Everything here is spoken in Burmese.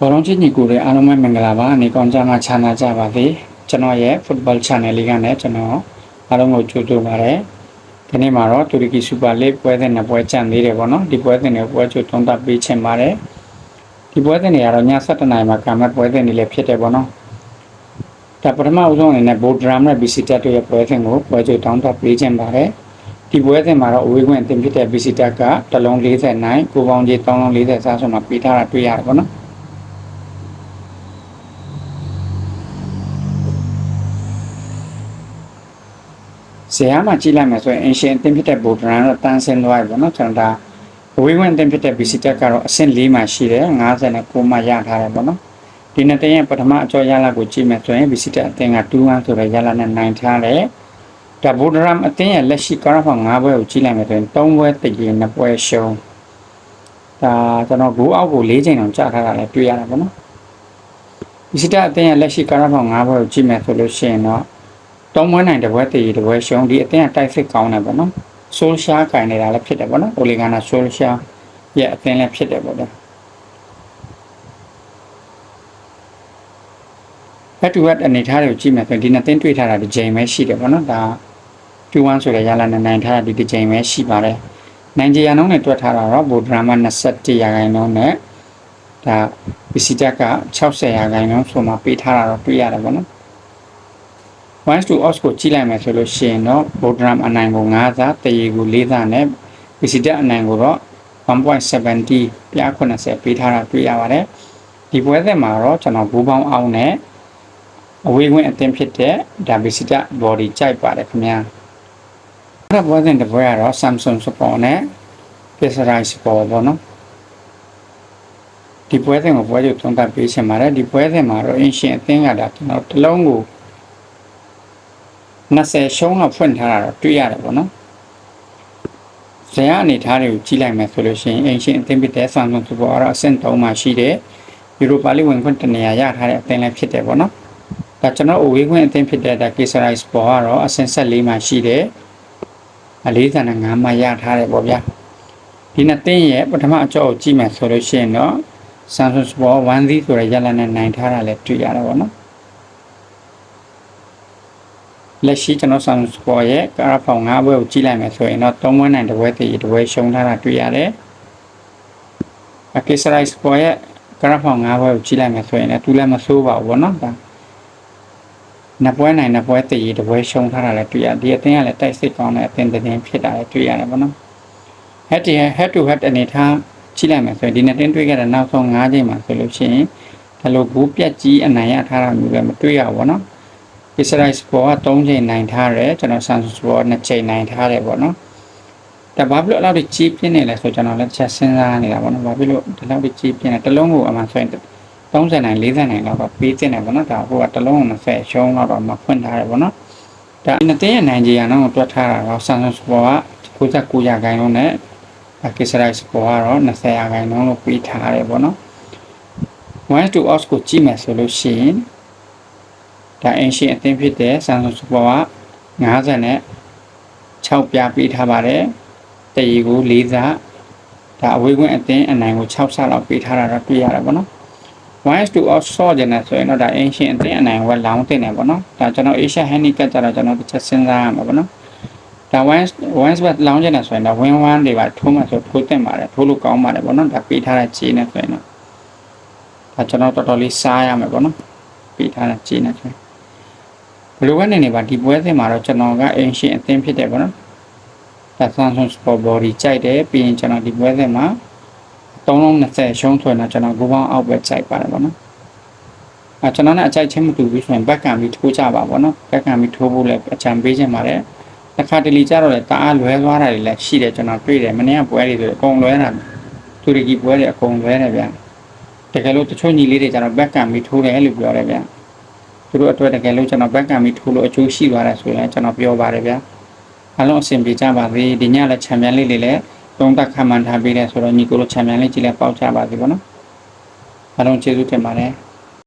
ဘောလုံးချင်းညီကိုတွေအားလုံးပဲမင်္ဂလာပါအနေကောင်းကြမှာခြာနာကြပါစေကျွန်တော်ရဲ့ football channel လေးကနေကျွန်တော်အားလုံးကိုကြိုဆိုပါရစေဒီနေ့မှာတော့တူရကီစူပါလိပွဲစဉ်နှစ်ပွဲကြံသေးတယ်ပေါ့နော်ဒီပွဲစဉ်တွေပွဲချိုသုံးသပ်ပေးချင်ပါတယ်ဒီပွဲစဉ်တွေကတော့ည7:00နာရီမှာကံမဲ့ပွဲစဉ်တွေလည်းဖြစ်တယ်ပေါ့နော်ဒါပထမဦးဆုံးအနေနဲ့ဘိုဒရမ်နဲ့ visitor တို့ရဲ့ပွဲစဉ်ကိုပွဲချိုတောင်းတပေးချင်ပါတယ်ဒီပွဲစဉ်မှာတော့အဝေးခွင့်အသင်ဖြစ်တဲ့ visitor ကတလုံး40နိုင်ကိုပေါင်းကြီး3လုံး40စားဆိုမှပေးထားတာတွေ့ရတယ်ပေါ့နော် ဇေယျမှာကြည့်လိုက်မယ်ဆိုရင်အင်ရှင်အသင်းဖြစ်တဲ့ဘူဒရန်တော့တန်းဆင်းသွားပြီပေါ့နော်ကျွန်တော်ဒါအဝေးဝင်အသင်းဖြစ်တဲ့ BC တက်ကတော့အဆင့်၄မှာရှိတယ်59မှာရထားတယ်ပေါ့နော်ဒီနှစ်တင်းရဲ့ပထမအကျော်ရလာကိုကြည့်မယ်ဆိုရင် BC တက်အသင်းက2-1ဆိုတဲ့ရလာနဲ့နိုင်ထားတယ်ဒါဘူဒရန်အသင်းရဲ့လက်ရှိကာရဖောင်5ဘွဲကိုကြည့်လိုက်မယ်ဆိုရင်3ဘွဲတည်ရင်2ဘွဲရှုံးဒါကျွန်တော်ဂိုးအောက်ကို၄ချိန်တောင်ကြာထားတာလည်းတွေ့ရတာပေါ့နော် BC တက်အသင်းရဲ့လက်ရှိကာရဖောင်5ဘွဲကိုကြည့်မယ်ဆိုလို့ရှိရင်တော့ တုံးမွေးနိုင်တပွဲတည်တပွဲရှုံးဒီအတင်းကတိုက်စစ်ကောင်းတယ်ပေါ့နော်ဆိုးရှားကင်နေတာလည်းဖြစ်တယ်ပေါ့နော်အိုလီဂါနာဆိုးရှားရဲ့အတင်းလည်းဖြစ်တယ်ပေါ့ဗျာဟက်တူဟက်အနေထားတွေကိုကြည့်မယ်ဆိုရင်ဒီနှစ်တင်းတွေ့ထားတာဒီချိန်ပဲရှိတယ်ပေါ့နော်ဒါ2-1ဆိုတဲ့ရလာနဲ့နိုင်ထားတာဒီဒီချိန်ပဲရှိပါတယ်နိုင်ဂျီယာနှုန်းနဲ့တွက်ထားတာတော့ဘူဒရာမ21ရာခိုင်နှုန်းနဲ့ဒါပီစီတက်က60ရာခိုင်နှုန်းဆိုမှပေးထားတာတော့တွေ့ရတယ်ပေါ့နော် once to os ကိုကြည့်လိုက်မယ်ဆိုလို့ရှိရင်တော့ bodram အနိုင်ကို9စားတရေကို4စားနဲ့ visitor အနိုင်ကိုတော့1.70ပြား80ပေးထားတာတွေ့ရပါတယ်ဒီပွဲသက်မှာတော့ကျွန်တော်ဘူပေါင်းအောင်နဲ့အဝေးဝင်အသင်းဖြစ်တဲ့ဒါ visitor body ကြိုက်ပါတယ်ခင်ဗျာအဲ့ပွဲသက်တစ်ပွဲကတော့ Samsung Sport နဲ့ Pixel Sport ပေါ့နော်ဒီပွဲသက်ကိုပွဲချုပ်သုံးသပ်ပေးချင်ပါတယ်ဒီပွဲသက်မှာတော့အင်ရှင်အသင်းကဒါကျွန်တော်တစ်လုံးကို 20ရှုံးတော့ဖွင့်ထားတာတော့တွေ့ရတယ်ပေါ့နော်။ဇယအနေထားတွေကိုကြည့်လိုက်မယ်ဆိုလို့ရှိရင်အင်ရှင်အသင်းဖြစ်တဲ့ Samsung Super ကတော့အဆင့်3မှာရှိတယ်။ယူရိုပါလိဝင်ခွင့်တနေရာရထားတဲ့အသင်းလည်းဖြစ်တယ်ပေါ့နော်။ဒါကျွန်တော်အဝေးခွင့်အသင်းဖြစ်တဲ့ဒါ Kesari Sport ကတော့အဆင့်14မှာရှိတယ်။အလေးစားနဲ့9မှာရထားတယ်ပေါ့ဗျာ။ဒီနှစ်သင်းရဲ့ပထမအကြော့ကိုကြည့်မယ်ဆိုလို့ရှိရင်တော့ Samsung Sport 1-0ဆိုတဲ့ရလနဲ့နိုင်ထားတာလည်းတွေ့ရတယ်ပေါ့နော်။ လက်ရှိကျွန်တော်ဆောင်စပေါ်ရဲ့ကာရာဖောင်၅ဘွဲကိုကြည့်လိုက်မယ်ဆိုရင်တော့၃ဘွဲနိုင်တစ်ဘွဲတည်တစ်ဘွဲရှုံးထားတာတွေ့ရတယ်။အကစ္စရိုက်စပေါ်ရဲ့ကာရာဖောင်၅ဘွဲကိုကြည့်လိုက်မယ်ဆိုရင်လည်းသူလည်းမဆိုးပါဘူးဗောနော်။ဒါနှစ်ပွဲနိုင်နှစ်ပွဲတည်တစ်ဘွဲရှုံးထားတာလည်းတွေ့ရဒီအတင်းကလည်းတိုက်စစ်ကောင်းတဲ့အတင်းတင်းဖြစ်တာလည်းတွေ့ရတယ်ဗောနော်။ head to head head to head အနေထားကြည့်လိုက်မယ်ဆိုရင်ဒီနှစ်တင်းတွေ့ခဲ့တဲ့နောက်ဆုံး၅ချိန်မှာဆိုလို့ရှိရင်ဒါလိုဘူးပြက်ကြီးအနိုင်ရထားတာမျိုးလည်းမတွေ့ရဘူးဗောနော်။ Israel Sport က3ချိန်နိုင်ထားတယ်ကျွန်တော် Samsung Sport 2ချိန်နိုင်ထားတယ်ပေါ့နော်ဒါဘာဖြစ်လို့အဲ့လောက်ကြီးပြင်းနေလဲဆိုကျွန်တော်လည်းချက်စဉ်းစားနေတာပေါ့နော်ဘာဖြစ်လို့ဒီလောက်ကြီးပြင်းနေတလုံးကိုအမှဆိုရင်30နိုင်40နိုင်လောက်တော့ပေးတင်တယ်ပေါ့နော်ဒါဟိုကတလုံး20ရှုံးတော့တော့မဖွင့်ထားတယ်ပေါ့နော်ဒါအင်းတင်းရဲ့နိုင်ကြီးရအောင်တွက်ထားတာတော့ Samsung Sport က69ရာခိုင်နှုန်းနဲ့ Israel Sport ကတော့20ရာခိုင်နှုန်းလို့ပေးထားတယ်ပေါ့နော်1 to os ကိုကြည့်မယ်ဆိုလို့ရှိရင် ဒါအင်ရှင်အသင်းဖြစ်တဲ့ Samsung Super က90နဲ့6ပြပေးထားပါတယ်တရီကို၄စားဒါအဝေးကွင်းအသင်းအနိုင်ကို6ဆလောက်ပေးထားတာတော့တွေ့ရတယ်ပေါ့နော်1 to off ဆော့ကျင်တယ်ဆိုရင်တော့ဒါအင်ရှင်အသင်းအနိုင်ဝက်လောင်းတင်တယ်ပေါ့နော်ဒါကျွန်တော် Asia Handicap ကြတော့ကျွန်တော်တစ်ချက်စဉ်းစားရမှာပေါ့နော်ဒါ once once but လောင်းကျင်တယ်ဆိုရင်တော့ win 1တွေပါထိုးမှဆိုထိုးတင်ပါတယ်ထိုးလို့ကောင်းပါတယ်ပေါ့နော်ဒါပေးထားတဲ့ခြေနဲ့ဆိုရင်တော့ဒါကျွန်တော်တော်တော်လေးစားရမယ်ပေါ့နော်ပေးထားတဲ့ခြေနဲ့ဆိုရင် ဘယ်လိုကနေနေပါဒီပွဲစဉ်မှာတော့ကျွန်တော်ကအင်ရှင်အသင်းဖြစ်တယ်ပေါ့နော်ဒါ Samsung Sport Body ကြိုက်တယ်ပြီးရင်ကျွန်တော်ဒီပွဲစဉ်မှာ320ရှုံးထွင်တော့ကျွန်တော်ကိုပေါင်းအောက်ပဲကြိုက်ပါတယ်ပေါ့နော်အဲကျွန်တော်နဲ့အကြိုက်ချင်းမတူဘူးဆိုရင်ဘက်ကံပြီးထိုးကြပါပေါ့နော်ဘက်ကံပြီးထိုးဖို့လည်းအကြံပေးခြင်းပါတယ်တစ်ခါတလေကြတော့လေတအားလွဲသွားတာတွေလည်းရှိတယ်ကျွန်တော်တွေ့တယ်မနေ့ကပွဲတွေဆိုအကုန်လွဲတာတူရကီပွဲတွေအကုန်လွဲတယ်ဗျာတကယ်လို့တချို့ညီလေးတွေကျတော့ဘက်ကံပြီးထိုးတယ်လို့ပြောတယ်ဗျာသူ တို့အတွက်တကယ်လို့ကျွန်တော်ဘက်ကံပြီးထိုးလို့အကျိုးရှိသွားတယ်ဆိုရင်ကျွန်တော်ပြောပါတယ်ဗျာအားလုံးအဆင်ပြေကြပါစေဒီညလည်းချန်ပီယံလိလေးလည်းသုံးသက်ခံမှန်းထားပေးတယ်ဆိုတော့ညီကိုလိုချန်ပီယံလိကြီးလည်းပေါက်ကြပါစေပေါ့နော်အားလုံးကျေးဇူးတင်ပါတယ်